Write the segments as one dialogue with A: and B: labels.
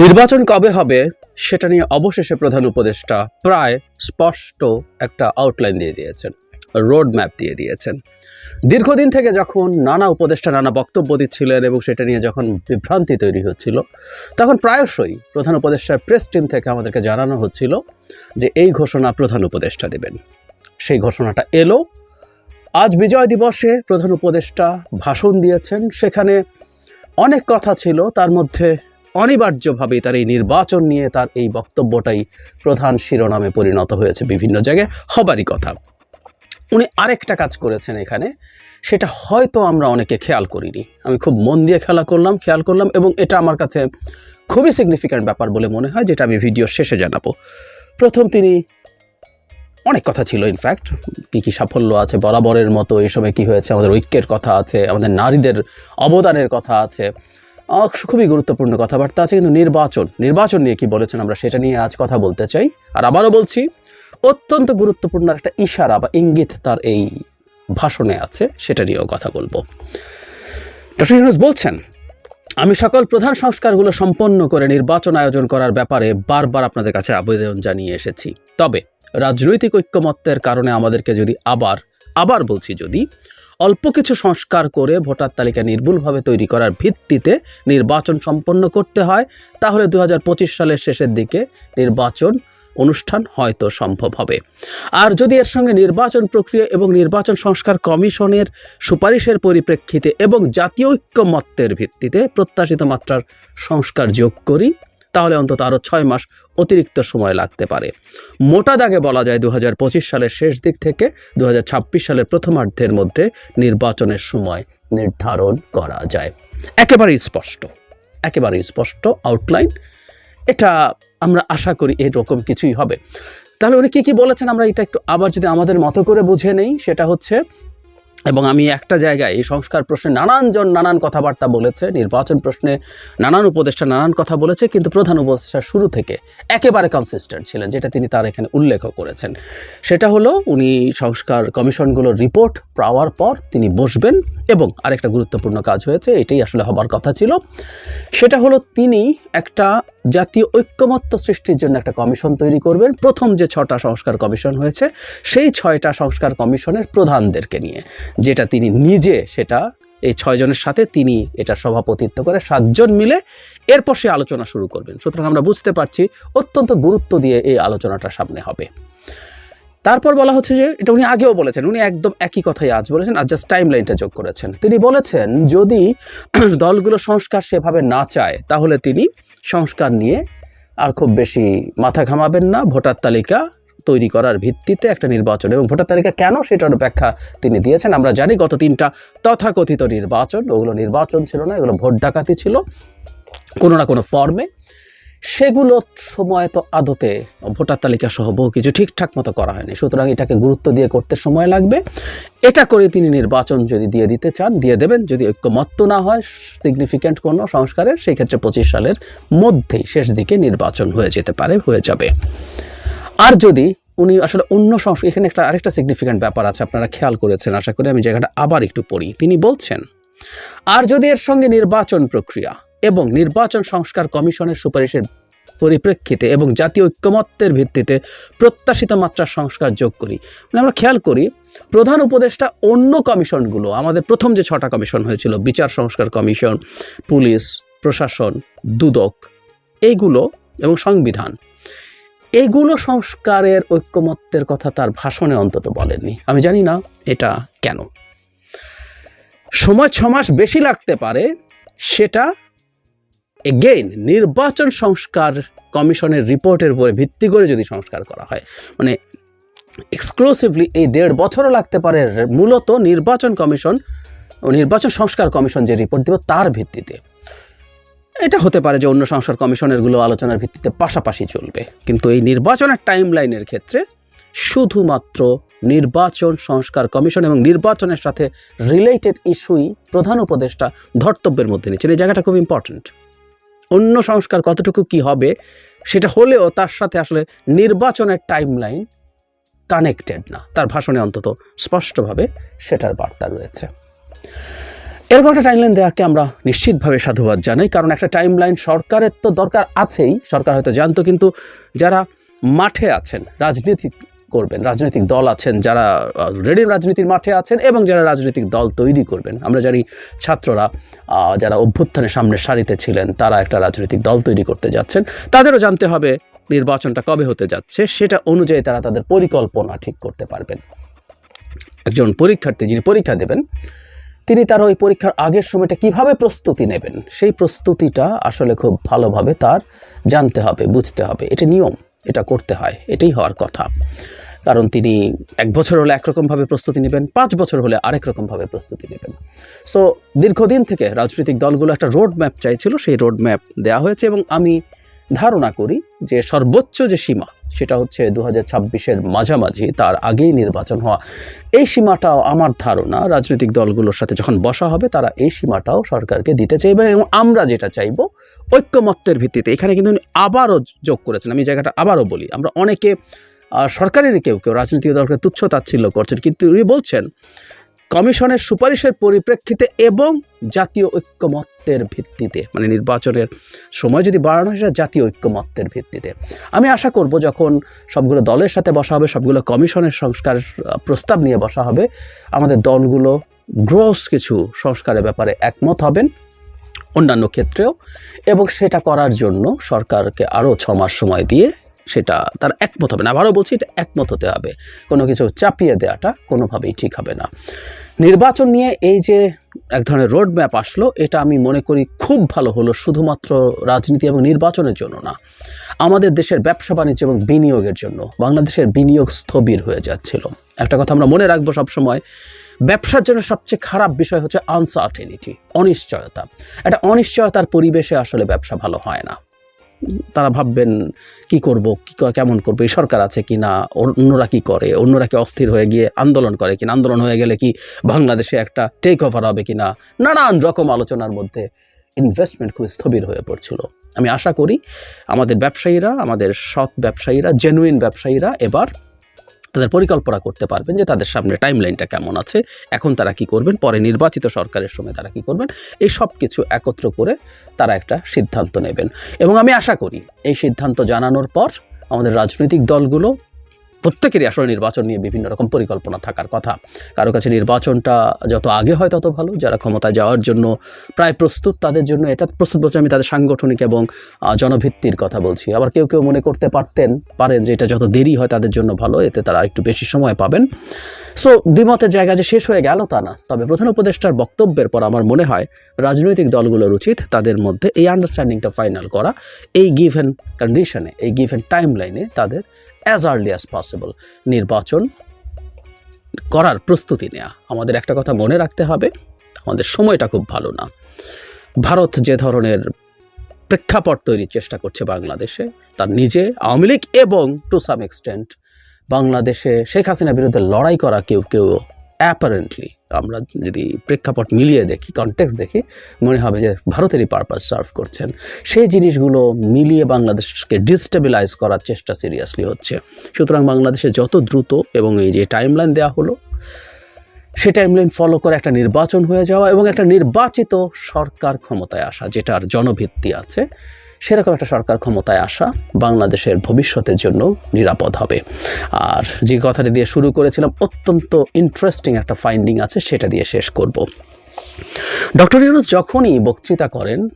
A: নির্বাচন কবে হবে সেটা নিয়ে অবশেষে প্রধান উপদেষ্টা প্রায় স্পষ্ট একটা আউটলাইন দিয়ে দিয়েছেন রোড ম্যাপ দিয়ে দিয়েছেন। দীর্ঘদিন থেকে যখন নানা উপদেষ্টা নানা বক্তব্য দিচ্ছিলেন এবং সেটা নিয়ে যখন বিভ্রান্তি তৈরি হচ্ছিল, তখন প্রায়শই প্রধান উপদেষ্টার প্রেস টিম থেকে আমাদেরকে জানানো হচ্ছিল যে এই ঘোষণা প্রধান উপদেষ্টা দেবেন। সেই ঘোষণাটা এলো। আজ বিজয় দিবসে প্রধান উপদেষ্টা ভাষণ দিয়েছেন। সেখানে অনেক কথা ছিল, তার মধ্যে অনিবার্যভাবেই তার এই নির্বাচন নিয়ে তার এই বক্তব্যটাই প্রধান শিরোনামে পরিণত হয়েছে বিভিন্ন জায়গায়। হবারই কথা। উনি আরেকটা কাজ করেছেন এখানে, সেটা হয়তো আমরা অনেকে খেয়াল করিনি। আমি খুব মন দিয়ে খেলা করলাম, খেয়াল করলাম, এবং এটা আমার কাছে খুবই সিগনিফিক্যান্ট ব্যাপার বলে মনে হয়, যেটা আমি ভিডিওর শেষে জানাব। প্রথম তিনি অনেক কথা ছিল ইনফ্যাক্ট কী কী সাফল্য আছে, বরাবরের মতো, এই সময় কী হয়েছে, আমাদের ঐক্যের কথা আছে, আমাদের নারীদের অবদানের কথা আছে। খুবই গুরুত্বপূর্ণ কথাবার্তা আছে, কিন্তু নির্বাচন নির্বাচন নিয়ে কি বলেছেন আমরা সেটা নিয়ে আজ কথা বলতে চাই। আর আবারও বলছি, অত্যন্ত গুরুত্বপূর্ণ একটা ইশারা বা ইঙ্গিত তার এই ভাষণে আছে, সেটা নিয়েও কথা বলব। ডক্টর বলছেন, আমি সকল প্রধান সংস্কারগুলো সম্পন্ন করে নির্বাচন আয়োজন করার ব্যাপারে বারবার আপনাদের কাছে আবেদন জানিয়ে এসেছি। তবে রাজনৈতিক ঐক্যমত্যের কারণে আমাদেরকে যদি আবার আবার বলছি যদি অল্প কিছু সংস্কার করে ভোটার তালিকা নির্ভুলভাবে তৈরি করার ভিত্তিতে নির্বাচন সম্পন্ন করতে হয়, তাহলে দু হাজার পঁচিশ সালের শেষের দিকে নির্বাচন অনুষ্ঠান হয়তো সম্ভব হবে। আর যদি এর সঙ্গে নির্বাচন প্রক্রিয়া এবং নির্বাচন সংস্কার কমিশনের সুপারিশের পরিপ্রেক্ষিতে এবং জাতীয় ঐক্যমত্যের ভিত্তিতে প্রত্যাশিত মাত্রার সংস্কার যোগ করি তাহলে অন্তত আরও ছয় মাস অতিরিক্ত সময় লাগতে পারে। মোটা দাগে বলা যায় দু হাজার পঁচিশ সালের শেষ দিক থেকে দু হাজার ছাব্বিশ সালের প্রথমার্ধের মধ্যে নির্বাচনের সময় নির্ধারণ করা যায়। একেবারেই স্পষ্ট একেবারেই স্পষ্ট আউটলাইন এটা আমরা আশা করি এরকম কিছুই হবে। তাহলে উনি কী কী বলেছেন আমরা এটা একটু আবার যদি আমাদের মতো করে বুঝে নেই, সেটা হচ্ছে এবং আমি একটা জায়গায় এই সংস্কার প্রশ্নে নানানজন নানান কথাবার্তা বলেছে, নির্বাচন প্রশ্নে নানান উপদেষ্টা নানান কথা বলেছে, কিন্তু প্রধান উপদেষ্টা শুরু থেকে একেবারে কনসিস্টেন্ট ছিলেন, যেটা তিনি তার এখানে উল্লেখও করেছেন। সেটা হলো, উনি সংস্কার কমিশনগুলোর রিপোর্ট পাওয়ার পর তিনি বসবেন এবং আরেকটা গুরুত্বপূর্ণ কাজ হয়েছে, এটাই আসলে হবার কথা ছিল। সেটা হলো, তিনি একটা জাতীয় ঐক্যমত্য সৃষ্টির জন্য একটা কমিশন তৈরি করবেন। প্রথম যে ছটা সংস্কার কমিশন হয়েছে, সেই ছয়টা সংস্কার কমিশনের প্রধানদেরকে নিয়ে। যেটা তিনি নিজে সেটা, এই ছয়জনের সাথে তিনি এটা সভাপতিত্ব করে সাতজন মিলে এরপর সে আলোচনা শুরু করবেন। সুতরাং আমরা বুঝতে পারছি অত্যন্ত গুরুত্ব দিয়ে এই আলোচনাটা সামনে হবে। তারপর বলা হচ্ছে যে, এটা উনি আগেও বলেছেন, উনি একদম একই কথাই আজ বলেছেন, আর জাস্ট টাইম লাইনটা যোগ করেছেন। তিনি বলেছেন, যদি দলগুলো সংস্কার সেভাবে না চায়, তাহলে তিনি সংস্কার নিয়ে আর খুব বেশি মাথা ঘামাবেন না, ভোটার তালিকা তৈরি করার ভিত্তিতে একটা নির্বাচন এবং ভোটার তালিকা কেন সেটার ব্যাখ্যা তিনি দিয়েছেন, আমরা জানি গত তিনটা তথাকথিত নির্বাচন, ওগুলো নির্বাচন ছিল না, এগুলো ভোট ডাকাতি ছিল, কোনো না কোনো ফর্মে। সেগুলো সময় তো আদতে ভোটার তালিকা সহ বহু কিছু ঠিকঠাক মতো করা হয়নি, সুতরাং এটাকে গুরুত্ব দিয়ে করতে সময় লাগবে। এটা করে তিনি নির্বাচন যদি দিয়ে দিতে চান, দিয়ে দেবেন, যদি ঐক্যমত্য না হয় সিগনিফিক্যান্ট কোনো সংস্কারের, সেই ক্ষেত্রে পঁচিশ সালের মধ্যেই শেষ দিকে নির্বাচন হয়ে যেতে পারে, হয়ে যাবে। আর যদি উনি আসলে অন্য সংস্কার এখানে একটা আরেকটা সিগনিফিক্যান্ট ব্যাপার আছে, আপনারা খেয়াল করেছেন, আশা করি আমি জায়গাটা আবার একটু পড়ি। তিনি বলছেন, আর যদি এর সঙ্গে নির্বাচন প্রক্রিয়া এবং নির্বাচন সংস্কার কমিশনের সুপারিশের পরিপ্রেক্ষিতে এবং জাতীয় ঐক্যমত্যের ভিত্তিতে প্রত্যাশিত মাত্রার সংস্কার যোগ করি মানে আমরা খেয়াল করি, প্রধান উপদেষ্টা অন্য কমিশনগুলো, আমাদের প্রথম যে ছটা কমিশন হয়েছিল, বিচার সংস্কার কমিশন, পুলিশ, প্রশাসন, দুদক, এইগুলো এবং সংবিধান এগুলো সংস্কারের ঐক্যমত্যের কথা তার ভাষণে অন্তত বলেননি। আমি জানি না এটা কেন। সময় ছ মাস বেশি লাগতে পারে, সেটা এগেইন নির্বাচন সংস্কার কমিশনের রিপোর্টের উপরে ভিত্তি করে যদি সংস্কার করা হয়। মানে এক্সক্লুসিভলি এই দেড় বছরও লাগতে পারে, মূলত নির্বাচন কমিশন নির্বাচন সংস্কার কমিশন যে রিপোর্ট দেবে তার ভিত্তিতে। এটা হতে পারে যে অন্য সংস্কার কমিশনেরগুলো আলোচনার ভিত্তিতে পাশাপাশি চলবে। কিন্তু এই নির্বাচনের টাইম লাইনের ক্ষেত্রে শুধুমাত্র নির্বাচন সংস্কার কমিশন এবং নির্বাচনের সাথে রিলেটেড ইস্যুই প্রধান উপদেষ্টা ধর্তব্যের মধ্যে নিচ্ছেন এই জায়গাটা খুব ইম্পর্ট্যান্ট অন্য সংস্কার কতটুকু কি হবে, সেটা হলেও তার সাথে আসলে নির্বাচনের টাইম লাইন কানেক্টেড না। তার ভাষণে অন্তত স্পষ্টভাবে সেটার বার্তা রয়েছে। এরকম একটা টাইমলাইন দেওয়াকে আমরা নিশ্চিতভাবে সাধুবাদ জানাই, কারণ একটা টাইমলাইন সরকারের তো দরকার আছেই, সরকার হয়তো জানতো, কিন্তু যারা মাঠে আছেন, রাজনীতি করবেন, রাজনৈতিক দল আছেন, যারা রেডি রাজনীতির মাঠে আছেন এবং যারা রাজনৈতিক দল তৈরি করবেন, আমরা জানি ছাত্ররা যারা অভ্যুত্থানের সামনে সারিতে ছিলেন, তারা একটা রাজনৈতিক দল তৈরি করতে যাচ্ছেন। তাদেরও জানতে হবে নির্বাচনটা কবে হতে যাচ্ছে, সেটা অনুযায়ী তারা তাদের পরিকল্পনা ঠিক করতে পারবেন। একজন পরীক্ষার্থী যিনি পরীক্ষা দেবেন তিনি তার ওই পরীক্ষার আগের সময়টা কীভাবে প্রস্তুতি নেবেন? সেই প্রস্তুতিটা আসলে খুব ভালোভাবে তার জানতে হবে, বুঝতে হবে। এটা নিয়ম, এটা করতে হয়, এটাই হওয়ার কথা। কারণ তিনি এক বছর হলে একরকমভাবে প্রস্তুতি নেবেন, পাঁচ বছর হলে আরেক রকমভাবে প্রস্তুতি নেবেন। সো দীর্ঘদিন থেকে রাজনৈতিক দলগুলো একটা রোড ম্যাপ চাইছিল, সেই রোড ম্যাপ দেওয়া হয়েছে এবং আমি ধারণা করি যে সর্বোচ্চ যে সীমা সেটা হচ্ছে দু হাজার মাঝামাঝি, তার আগেই নির্বাচন হওয়া। এই সীমাটাও আমার ধারণা, রাজনৈতিক দলগুলোর সাথে যখন বসা হবে, তারা এই সীমাটাও সরকারকে দিতে চাইবে এবং আমরা যেটা চাইব, ঐক্যমত্যের ভিত্তিতে। এখানে কিন্তু উনি আবারও যোগ করেছেন, আমি জায়গাটা আবারও বলি। আমরা অনেকে সরকারের কেউ কেউ, রাজনৈতিক দলকে তুচ্ছ তাচ্ছিল্য করছেন, কিন্তু উনি বলছেন, কমিশনের সুপারিশের পরিপ্রেক্ষিতে এবং জাতীয় ঐক্যমত্যের ভিত্তিতে মানে নির্বাচনের সময় যদি বাড়ানো হয়, সেটা জাতীয় ঐক্যমত্যের ভিত্তিতে। আমি আশা করব যখন সবগুলো দলের সাথে বসা হবে, সবগুলো কমিশনের সংস্কার, প্রস্তাব নিয়ে বসা হবে, আমাদের দলগুলো গ্রোস কিছু সংস্কারের ব্যাপারে একমত হবেন অন্যান্য ক্ষেত্রেও এবং সেটা করার জন্য সরকারকে আরও ছ মাস সময় দিয়ে সেটা তার একমত হবে না। আবারও বলছি, এটা একমত হতে হবে। কোনো কিছু চাপিয়ে দেওয়াটা কোনোভাবেই ঠিক হবে না। নির্বাচন নিয়ে এই যে এক ধরনের রোড ম্যাপ আসলো। এটা আমি মনে করি খুব ভালো হলো, শুধুমাত্র রাজনীতি এবং নির্বাচনের জন্য না, আমাদের দেশের ব্যবসা বাণিজ্য এবং বিনিয়োগের জন্য। বাংলাদেশের বিনিয়োগ স্থবির হয়ে যাচ্ছিল। একটা কথা আমরা মনে রাখব সবসময়, ব্যবসার জন্য সবচেয়ে খারাপ বিষয় হচ্ছে আনসার্টেনিটি অনিশ্চয়তা। একটা অনিশ্চয়তার পরিবেশে আসলে ব্যবসা ভালো হয় না। তারা ভাববেন, কি করব? কি কেমন করব? এই সরকার আছে কি না? অন্যরা কি করে? অন্যরা কি অস্থির হয়ে গিয়ে আন্দোলন করে কিনা আন্দোলন হয়ে গেলে কি বাংলাদেশে একটা টেক ওভার হবে কি না? নানান রকম আলোচনার মধ্যে ইনভেস্টমেন্ট খুব স্থবির হয়ে পড়ছিল। আমি আশা করি আমাদের ব্যবসায়ীরা, আমাদের সৎ ব্যবসায়ীরা জেনুইন ব্যবসায়ীরা এবার তাদের পরিকল্পনা করতে পারবেন যে তাদের সামনে টাইম লাইনটা কেমন আছে, এখন তারা কি করবেন, পরে নির্বাচিত সরকারের সময় তারা কি করবেন, এই সব কিছু একত্র করে তারা একটা সিদ্ধান্ত নেবেন। এবং আমি আশা করি এই সিদ্ধান্ত জানানোর পর আমাদের রাজনৈতিক দলগুলো প্রত্যেকেরই আসলে নির্বাচন নিয়ে বিভিন্ন রকম পরিকল্পনা থাকার কথা। কারও কাছে নির্বাচনটা যত আগে হয় তত ভালো, যারা ক্ষমতায় যাওয়ার জন্য প্রায় প্রস্তুত তাদের জন্য এটা প্রস্তুত বলছে আমি তাদের সাংগঠনিক এবং জনভিত্তির কথা বলছি। আবার কেউ কেউ মনে করতে পারতেন, পারেন যে এটা যত দেরি হয় তাদের জন্য ভালো, এতে তারা একটু বেশি সময় পাবেন। সো, দ্বিমতের জায়গা যে শেষ হয়ে গেল তা না। তবে প্রধান উপদেষ্টার বক্তব্যের পর আমার মনে হয় রাজনৈতিক দলগুলোর উচিত তাদের মধ্যে এই আন্ডারস্ট্যান্ডিংটা ফাইনাল করা, এই গিভেন কন্ডিশনে এই গিভেন টাইম লাইনে তাদের অ্যাজ আর্লি অ্যাজ পসিবল নির্বাচন করার প্রস্তুতি নেওয়া আমাদের একটা কথা মনে রাখতে হবে, আমাদের সময়টা খুব ভালো না। ভারত যে ধরনের প্রেক্ষাপট তৈরির চেষ্টা করছে বাংলাদেশে, তার নিজে আওয়ামী লীগ এবং টু সাম এক্সটেন্ট বাংলাদেশে শেখ হাসিনার বিরুদ্ধে লড়াই করা কেউ কেউ অ্যাপারেন্টলি আমরা যদি প্রেক্ষাপট মিলিয়ে দেখি কনটেক্সট দেখি, মনে হবে যে ভারতেরই পারপাস সার্ভ করছেন। সেই জিনিসগুলো মিলিয়ে বাংলাদেশকে ডিস্টেবিলাইজ করার চেষ্টা সিরিয়াসলি হচ্ছে। সুতরাং বাংলাদেশে যত দ্রুত এবং এই যে টাইমলাইন দেওয়া হলো, সে টাইমলাইন ফলো করে একটা নির্বাচন হয়ে যাওয়া এবং একটা নির্বাচিত সরকার ক্ষমতায় আসা, যেটার জনভিত্তি আছে সেরকম একটা সরকার ক্ষমতায় আসা বাংলাদেশের ভবিষ্যতের জন্য নিরাপদ হবে। আর যে কথাটি দিয়ে শুরু করেছিলাম, অত্যন্ত ইন্টারেস্টিং একটা ফাইন্ডিং আছে, সেটা দিয়ে শেষ করব। ডক্টর ইউনুস যখনই বক্তৃতা করেন,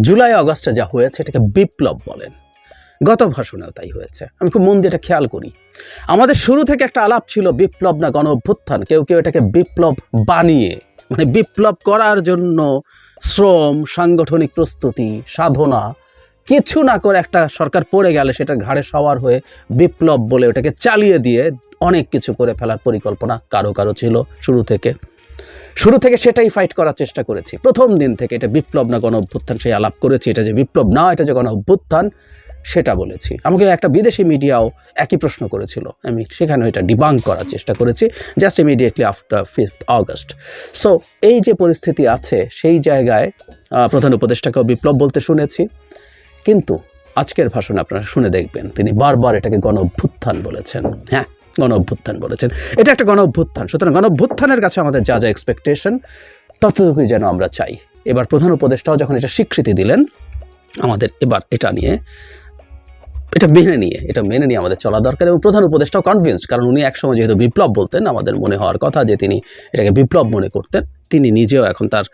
A: জুলাই, আগস্টে যা হয়েছে এটাকে বিপ্লব বলেন। গত ভাষণেও তাই হয়েছে। আমি খুব মন দিয়ে এটা খেয়াল করি। আমাদের শুরু থেকে একটা আলাপ ছিল বিপ্লব না গণ অভ্যুত্থান কেউ কেউ এটাকে বিপ্লব বানিয়ে মানে বিপ্লব করার জন্য শ্রম, সাংগঠনিক প্রস্তুতি, সাধনা, কিছু না করে একটা সরকার পড়ে গেলে সেটা ঘাড়ে সওয়ার হয়ে বিপ্লব বলে ওটাকে চালিয়ে দিয়ে অনেক কিছু করে ফেলার পরিকল্পনা কারও কারও ছিল শুরু থেকে। শুরু থেকে সেটাই ফাইট করার চেষ্টা করেছি। প্রথম দিন থেকে এটা বিপ্লব না গণ অভ্যুত্থান সেই আলাপ করেছি। এটা যে বিপ্লব না, এটা যে গণ অভ্যুত্থান সেটা বলেছি। আমাকে একটা বিদেশি মিডিয়াও একই প্রশ্ন করেছিল। আমি সেখানে এটা ডিবাঙ্ক করার চেষ্টা করেছি just immediately after fifth August so এই যে পরিস্থিতি আছে, সেই জায়গায় প্রধান উপদেষ্টাকেও বিপ্লব বলতে শুনেছি। কিন্তু আজকের ভাষণে আপনারা শুনে দেখবেন, তিনি বারবার এটাকে গণ অভ্যুত্থান বলেছেন। হ্যাঁ গণ অভ্যুত্থান বলেছেন। এটা একটা গণ অভ্যুত্থান সুতরাং গণ অভ্যুত্থানের কাছে আমাদের যা যা এক্সপেকটেশন ততটুকুই যেন আমরা চাই। এবার প্রধান উপদেষ্টাও যখন এটা স্বীকৃতি দিলেন, আমাদের এবার এটা নিয়ে এটা মেনে নিয়ে, এটা মেনে নিয়ে আমাদের চলা দরকার এবং প্রধান উপদেষ্টাও কনভিন্স কারণ উনি একসময় যেহেতু বিপ্লব বলতেন, আমাদের মনে হওয়ার কথা যে তিনি এটাকে বিপ্লব মনে করতেন, তিনি নিজেও এখন তার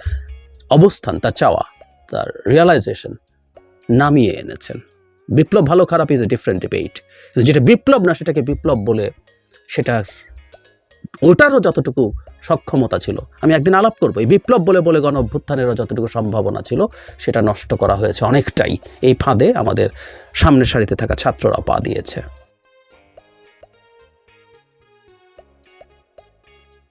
A: অবস্থান, তার চাওয়া, তার রিয়ালাইজেশন নামিয়ে এনেছেন। বিপ্লব ভালো খারাপ ইজ এ ডিফারেন্ট ডিবেট যেটা বিপ্লব না, সেটাকে বিপ্লব বলে সেটার ওটারও যতটুকু সক্ষমতা ছিল। আমি একদিন আলাপ করব, এই বিপ্লব বলে বলে গণ অভ্যুত্থানেরও যতটুকু সম্ভাবনা ছিল, সেটা নষ্ট করা হয়েছে অনেকটাই। এই ফাঁদে আমাদের সামনের সারিতে থাকা ছাত্ররা পা দিয়েছে।